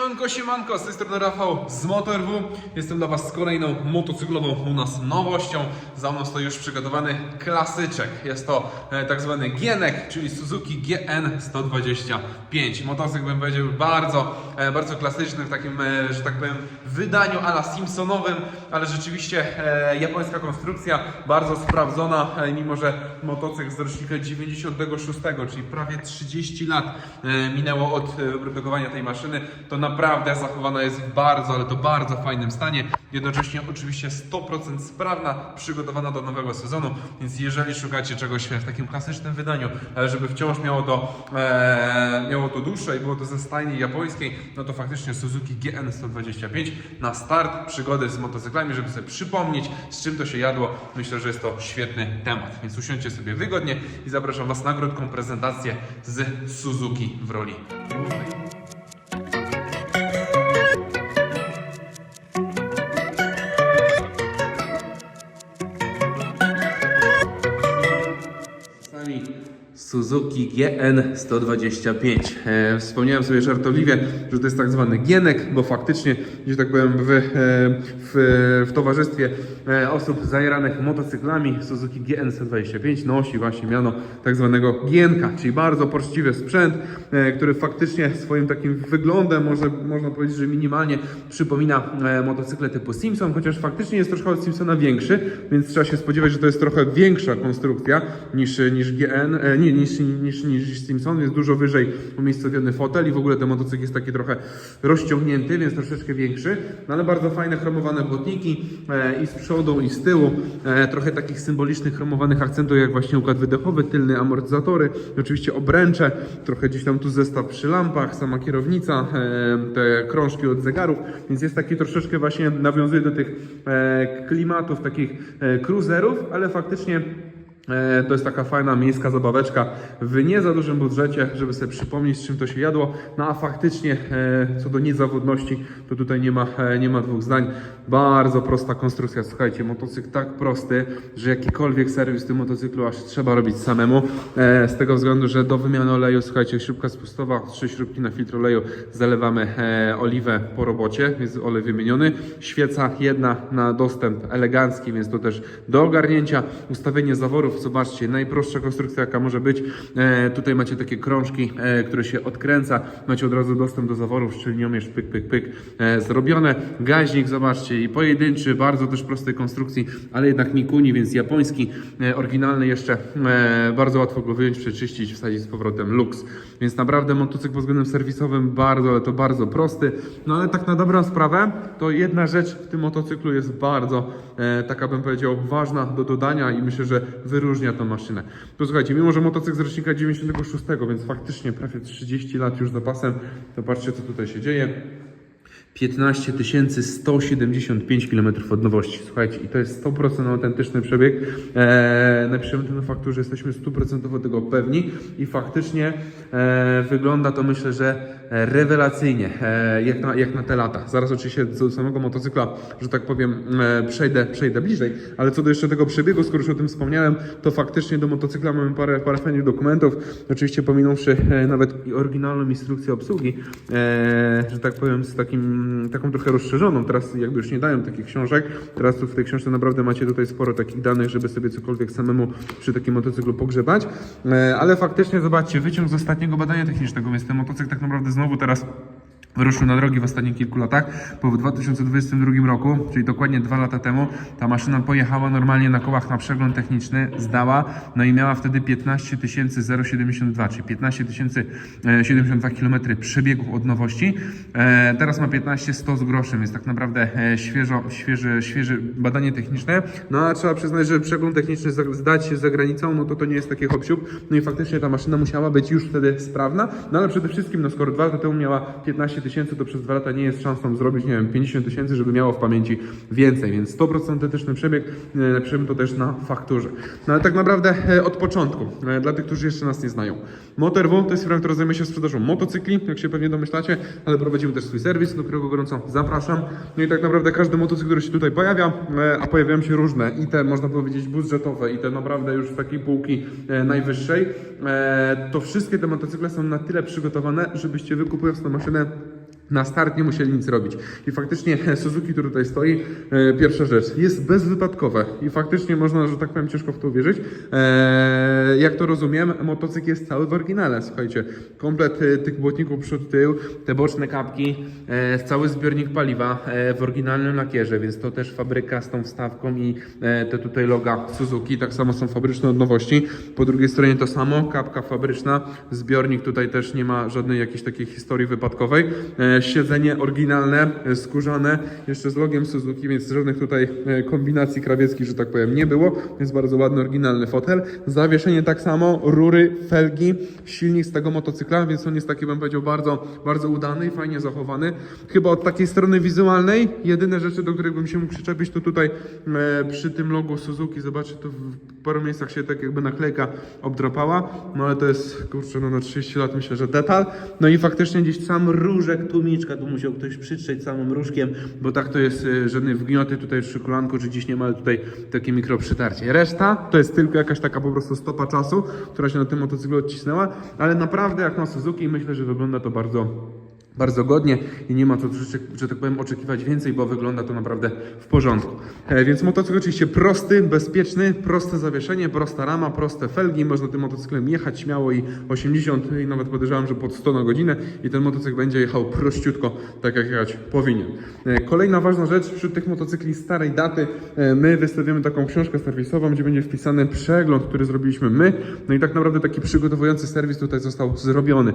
Siemanko, siemanko, z tej strony Rafał z MotorW. Jestem dla Was z kolejną motocyklową u nas nowością. Za mną stoi już przygotowany klasyczek. Jest to e, tak zwany Gienek, czyli Suzuki GN 125. Motocykl bym powiedział bardzo, e, bardzo klasyczny w takim, e, że tak powiem, wydaniu ala Simpsonowym, ale rzeczywiście japońska konstrukcja, bardzo sprawdzona, mimo że motocykl z rocznika 96, czyli prawie 30 lat minęło od wyprodukowania tej maszyny, to naprawdę zachowana jest w bardzo, ale to bardzo fajnym stanie. Jednocześnie oczywiście 100% sprawna, przygotowana do nowego sezonu, więc jeżeli szukacie czegoś w takim klasycznym wydaniu, ale żeby wciąż miało to, e, miało to duszę i było to ze stajni japońskiej, no to faktycznie Suzuki GN 125 na start przygody z motocyklami, żeby sobie przypomnieć, z czym to się jadło. Myślę, że jest to świetny temat, więc usiądźcie sobie wygodnie i zapraszam Was na krótką prezentację z Suzuki w roli głównej. Suzuki GN 125. E, wspomniałem sobie żartobliwie, że to jest tak zwany gienek, bo faktycznie, że tak powiem, w, e, w, w towarzystwie osób zajeranych motocyklami Suzuki GN 125 nosi właśnie miano tak zwanego gienka, czyli bardzo poczciwy sprzęt, e, który faktycznie swoim takim wyglądem, może, można powiedzieć, że minimalnie przypomina e, motocykle typu Simpson, chociaż faktycznie jest troszkę od Simpsona większy, więc trzeba się spodziewać, że to jest trochę większa konstrukcja niż, niż GN, e, nie, niż, niż, niż Simpson, jest dużo wyżej umiejscowiony fotel i w ogóle ten motocykl jest taki trochę rozciągnięty, więc troszeczkę większy, no ale bardzo fajne chromowane błotniki e, i z przodu i z tyłu, e, trochę takich symbolicznych chromowanych akcentów jak właśnie układ wydechowy, tylne amortyzatory, oczywiście obręcze, trochę gdzieś tam tu zestaw przy lampach, sama kierownica, e, te krążki od zegarów, więc jest taki troszeczkę właśnie nawiązuje do tych e, klimatów takich cruiserów, ale faktycznie To jest taka fajna miejska zabaweczka w nie za dużym budżecie, żeby sobie przypomnieć, z czym to się jadło. No a faktycznie, e, co do niezawodności, to tutaj nie ma, e, nie ma dwóch zdań. Bardzo prosta konstrukcja. Słuchajcie, motocykl tak prosty, że jakikolwiek serwis tym motocyklu aż trzeba robić samemu. E, Z tego względu, że do wymiany oleju, słuchajcie, śrubka spustowa, trzy śrubki na filtr oleju, zalewamy e, oliwę po robocie, jest olej wymieniony. Świeca jedna na dostęp elegancki, więc to też do ogarnięcia. Ustawienie zaworów, zobaczcie, najprostsza konstrukcja jaka może być. E, tutaj macie takie krążki, e, które się odkręca. Macie od razu dostęp do zaworów, szczelniomierz, pyk, pyk, pyk, e, zrobione. Gaźnik, zobaczcie, i pojedynczy, bardzo też prostej konstrukcji, ale jednak Mikuni, więc japoński, e, oryginalny jeszcze, e, bardzo łatwo go wyjąć, przeczyścić, wsadzić z powrotem Lux. Więc naprawdę motocykl pod względem serwisowym bardzo, ale to bardzo prosty. No ale tak na dobrą sprawę, to jedna rzecz w tym motocyklu jest bardzo, e, taka bym powiedział, ważna do dodania i myślę, że wyróżnia tą maszynę. To słuchajcie, mimo że motocykl z rocznika 96, więc faktycznie prawie 30 lat już za pasem, to patrzcie co tutaj się dzieje. 15 175 km od nowości. Słuchajcie, i to jest 100% autentyczny przebieg. Eee, napiszemy to na fakturze, jesteśmy 100% tego pewni i faktycznie e, wygląda to myślę, że rewelacyjnie, e, jak, na, jak na te lata. Zaraz oczywiście do samego motocykla, że tak powiem, e, przejdę, przejdę bliżej, ale co do jeszcze tego przebiegu, skoro już o tym wspomniałem, to faktycznie do motocykla mamy parę, parę fajnych dokumentów, oczywiście pominąwszy e, nawet oryginalną instrukcję obsługi, że tak powiem, z takim, taką trochę rozszerzoną. Teraz jakby już nie dają takich książek. Teraz tu w tej książce naprawdę macie tutaj sporo takich danych, żeby sobie cokolwiek samemu przy takim motocyklu pogrzebać. Ale faktycznie zobaczcie, wyciąg z ostatniego badania technicznego, więc ten motocykl tak naprawdę znowu teraz wyruszył na drogi w ostatnich kilku latach, bo w 2022 roku, czyli dokładnie dwa lata temu, ta maszyna pojechała normalnie na kołach na przegląd techniczny, zdała, no i miała wtedy 15 072, czyli 15 072 km przebiegów od nowości. E, teraz ma 15 100 z groszem, więc tak naprawdę e, świeżo, świeże, świeże badanie techniczne. No a trzeba przyznać, że przegląd techniczny zdać się za granicą, no to to nie jest takie hop No i faktycznie ta maszyna musiała być już wtedy sprawna, no ale przede wszystkim, no skoro dwa lata temu miała 15 tysięcy, to przez dwa lata nie jest szansą zrobić, nie wiem, 50 tysięcy, żeby miało w pamięci więcej, więc 100% autentyczny przebieg, e, napiszemy to też na fakturze. No ale tak naprawdę e, od początku, e, dla tych, którzy jeszcze nas nie znają. MotorW to jest firma, która zajmuje się sprzedażą motocykli, jak się pewnie domyślacie, ale prowadzimy też swój serwis, do którego gorąco zapraszam. No i tak naprawdę każdy motocykl, który się tutaj pojawia, a pojawiają się różne, i te można powiedzieć budżetowe, i te naprawdę już z takiej półki najwyższej, to wszystkie te motocykle są na tyle przygotowane, żebyście wy kupując tę maszynę Na start nie musieli nic robić. I faktycznie Suzuki, który tutaj stoi, e, pierwsza rzecz, jest bezwypadkowe. I faktycznie można, że tak powiem, ciężko w to uwierzyć. E, jak to rozumiem, motocykl jest cały w oryginale. Słuchajcie, komplet e, tych błotników przód, tył, te boczne kapki, e, cały zbiornik paliwa e, w oryginalnym lakierze, więc to też fabryka z tą wstawką i e, te tutaj loga Suzuki, tak samo są fabryczne od nowości. Po drugiej stronie to samo, kapka fabryczna, zbiornik tutaj też nie ma żadnej jakiejś takiej historii wypadkowej. E, siedzenie oryginalne, e, skórzane, jeszcze z logiem Suzuki, więc żadnych tutaj e, kombinacji krawieckich, że tak powiem, nie było. Jest bardzo ładny, oryginalny fotel. Zawieszenie tak samo, rury, felgi, silnik z tego motocykla, więc on jest taki, bym powiedział, bardzo, bardzo udany i fajnie zachowany. Chyba od takiej strony wizualnej, jedyne rzeczy, do których bym się mógł przyczepić, to tutaj e, przy tym logo Suzuki, zobaczcie, to w paru miejscach się tak jakby naklejka obdrapała, no ale to jest, kurczę, no na 30 lat myślę, że detal. No i faktycznie gdzieś sam różek, tłumiczka, tu musiał ktoś przytrzeć samym różkiem, bo tak to jest e, żadnej wgnioty tutaj przy kolanku, czy gdzieś nie ma tutaj takie mikro przytarcie. Reszta to jest tylko jakaś taka po prostu stopa czasu, która się na tym motocyklu odcisnęła, ale naprawdę jak na Suzuki myślę, że wygląda to bardzo bardzo godnie i nie ma co, że, tak powiem, oczekiwać więcej, bo wygląda to naprawdę w porządku. E, więc motocykl oczywiście prosty, bezpieczny, proste zawieszenie, prosta rama, proste felgi. Można tym motocyklem jechać śmiało i 80 i nawet podejrzewam, że pod 100 na godzinę i ten motocykl będzie jechał prościutko, tak jak jechać powinien. E, kolejna ważna rzecz wśród tych motocykli starej daty, e, my wystawimy taką książkę serwisową, gdzie będzie wpisany przegląd, który zrobiliśmy my. No i tak naprawdę taki przygotowujący serwis tutaj został zrobiony.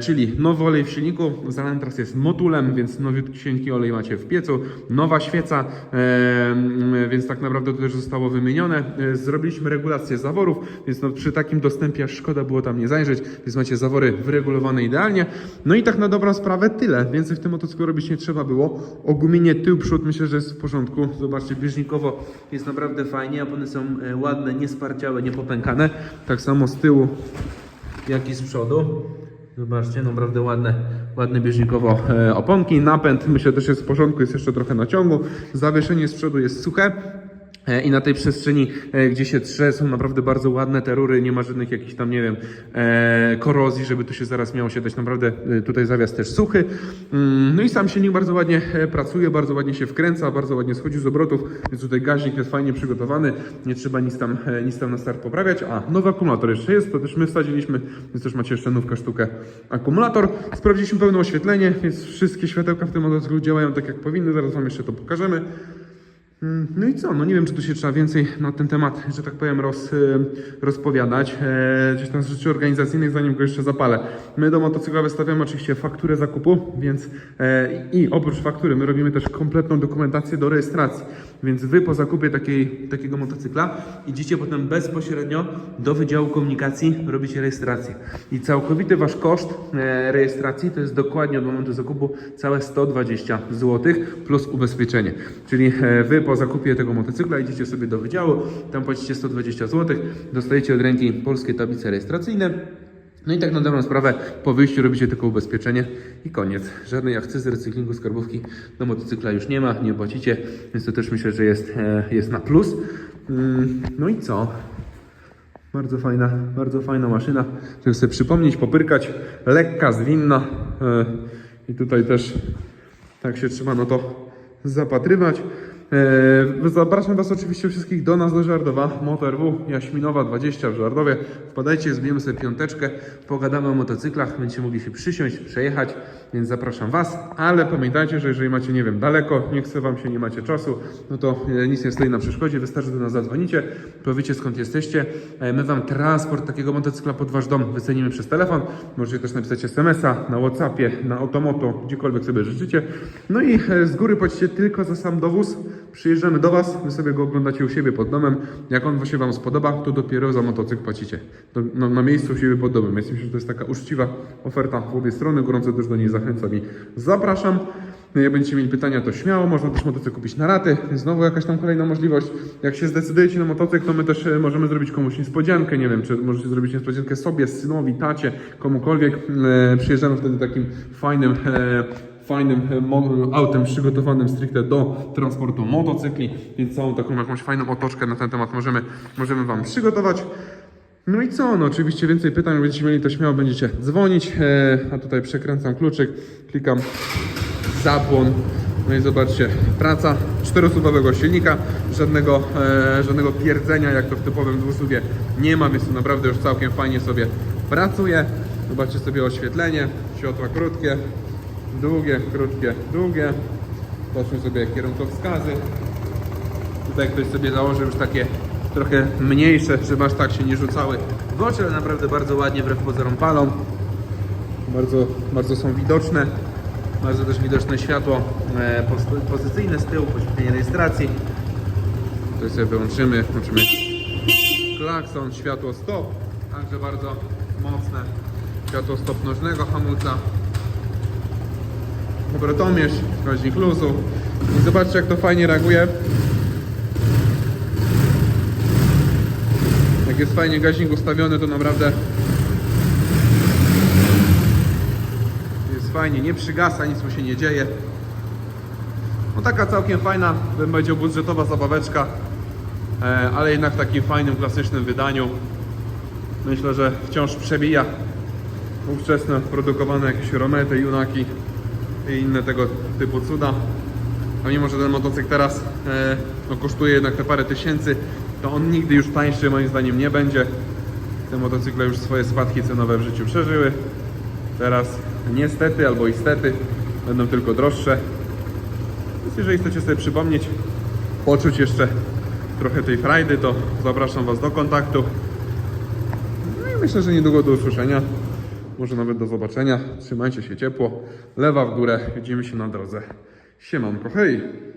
Czyli nowy olej w silniku, zalany teraz jest motulem, więc nowiusieńki olej macie w piecu, nowa świeca, więc tak naprawdę to też zostało wymienione. E, zrobiliśmy regulację zaworów, więc no, przy takim dostępie szkoda było tam nie zajrzeć, więc macie zawory wyregulowane idealnie. No i tak na dobrą sprawę tyle. Więcej w tym motocyklu robić nie trzeba było. Ogumienie tył, przód myślę, że jest w porządku. Zobaczcie, bieżnikowo jest naprawdę fajnie, opony są e, ładne, niesparciałe, niepopękane. Tak samo z tyłu, jak i z przodu. Zobaczcie, naprawdę ładne, ładne bieżnikowo e, oponki. Napęd myślę też jest w porządku, jest jeszcze trochę na ciągu. Zawieszenie z przodu jest suche. E, I na tej przestrzeni, e, gdzie się trze, są naprawdę bardzo ładne te rury, nie ma żadnych jakichś tam, nie wiem, e, korozji, żeby tu się zaraz miało się dać. Naprawdę tutaj zawias też suchy. Mm, No i sam silnik bardzo ładnie pracuje, bardzo ładnie się wkręca, bardzo ładnie schodzi z obrotów, więc tutaj gaźnik jest fajnie przygotowany, nie trzeba nic tam, nic tam na start poprawiać. A, nowy akumulator jeszcze jest, to też my wsadziliśmy, więc też macie jeszcze nówkę sztukę akumulator. Sprawdziliśmy pełne oświetlenie, więc wszystkie światełka w tym motocyklu działają tak jak powinny, zaraz Wam jeszcze to pokażemy. Mm, No i co? No nie wiem, czy tu się trzeba więcej na ten temat, że tak powiem, roz, y, rozpowiadać. E, gdzieś tam z rzeczy organizacyjnych, zanim go jeszcze zapalę. My do motocykla wystawiamy oczywiście fakturę zakupu, więc e, i oprócz faktury my robimy też kompletną dokumentację do rejestracji. Więc wy po zakupie takiej, takiego motocykla idziecie potem bezpośrednio do Wydziału Komunikacji, robicie rejestrację. I całkowity wasz koszt e, rejestracji to jest dokładnie od momentu zakupu całe 120 zł plus ubezpieczenie. Czyli e, wy po zakupie tego motocykla idziecie sobie do wydziału, tam płacicie 120 zł, dostajecie od ręki polskie tablice rejestracyjne. No i tak na dobrą sprawę, po wyjściu robicie tylko ubezpieczenie i koniec. Żadnej akcyzy, recyklingu, skarbówki do motocykla już nie ma, nie płacicie, więc to też myślę, że jest, e, jest na plus. Mm, No i co? Bardzo fajna, bardzo fajna maszyna, żeby sobie przypomnieć, popyrkać, lekka, zwinna e, i tutaj też tak się trzeba na to zapatrywać. E, Zapraszam Was oczywiście wszystkich do nas do Żardowa, Motor W, Jaśminowa 20 w Żardowie. Wpadajcie, zbijemy sobie piąteczkę, pogadamy o motocyklach, będziecie mogli się przysiąść, przejechać, więc zapraszam Was. Ale pamiętajcie, że jeżeli macie, nie wiem, daleko, nie chce Wam się, nie macie czasu, no to e, nic nie stoi na przeszkodzie, wystarczy do nas zadzwonicie, powiecie skąd jesteście. E, My Wam transport takiego motocykla pod Wasz dom wycenimy przez telefon. Możecie też napisać SMS-a na Whatsappie, na Otomoto, gdziekolwiek sobie życzycie. No i z góry płacicie tylko za sam dowóz. Przyjeżdżamy do Was, Wy sobie go oglądacie u siebie pod domem. Jak on się Wam spodoba, to dopiero za motocykl płacicie. To, na, miejscu u siebie pod domem. Więc myślę, że to jest taka uczciwa oferta w obie strony. Gorąco też do niej zachęcam i zapraszam. No, Jak będziecie mieli pytania, to śmiało, można też motocykl kupić na raty. Znowu jakaś tam kolejna możliwość. Jak się zdecydujecie na motocykl, to my też e, możemy zrobić komuś niespodziankę. Nie wiem, czy możecie zrobić niespodziankę sobie, synowi, tacie, komukolwiek. E, Przyjeżdżamy wtedy takim fajnym e, fajnym e, autem przygotowanym stricte do transportu motocykli, więc całą taką jakąś fajną otoczkę na ten temat możemy, możemy Wam przygotować. No i co? No oczywiście więcej pytań jak będziecie mieli, to śmiało będziecie dzwonić. E, a tutaj przekręcam kluczyk, klikam zapłon. No i zobaczcie, praca czterosuwowego silnika, żadnego, e, żadnego pierdzenia, jak to w typowym dwusuwie nie ma, więc to naprawdę już całkiem fajnie sobie pracuje. Zobaczcie sobie oświetlenie, światła krótkie, długie, krótkie, długie. Zobaczmy sobie kierunkowskazy. Tutaj ktoś sobie założył już takie trochę mniejsze, żeby aż tak się nie rzucały w oczy, ale naprawdę bardzo ładnie wbrew pozorom palą. Bardzo, bardzo są widoczne. Bardzo też widoczne światło e, pozycyjne z tyłu, poświetlenie rejestracji. Tutaj sobie wyłączymy, włączymy klakson, światło stop, także bardzo mocne światło stop nożnego hamulca. Obrotomierz, wskaźnik luzu. I zobaczcie jak to fajnie reaguje. Jak jest fajnie gaźnik ustawiony, to naprawdę jest fajnie, nie przygasa, nic mu się nie dzieje. No taka całkiem fajna, bym powiedział budżetowa zabaweczka, e, ale jednak w takim fajnym, klasycznym wydaniu. Myślę, że wciąż przebija ówczesne produkowane jakieś Romety, Junaki i inne tego typu cuda. A mimo, że ten motocykl teraz e, no, kosztuje jednak te parę tysięcy, to on nigdy już tańszy moim zdaniem nie będzie. Te motocykle już swoje spadki cenowe w życiu przeżyły. Teraz niestety albo istety będą tylko droższe. Więc jeżeli chcecie sobie przypomnieć, poczuć jeszcze trochę tej frajdy, to zapraszam Was do kontaktu. No i myślę, że niedługo do usłyszenia. Może nawet do zobaczenia. Trzymajcie się ciepło. Lewa w górę. Widzimy się na drodze. Siemanko, hej!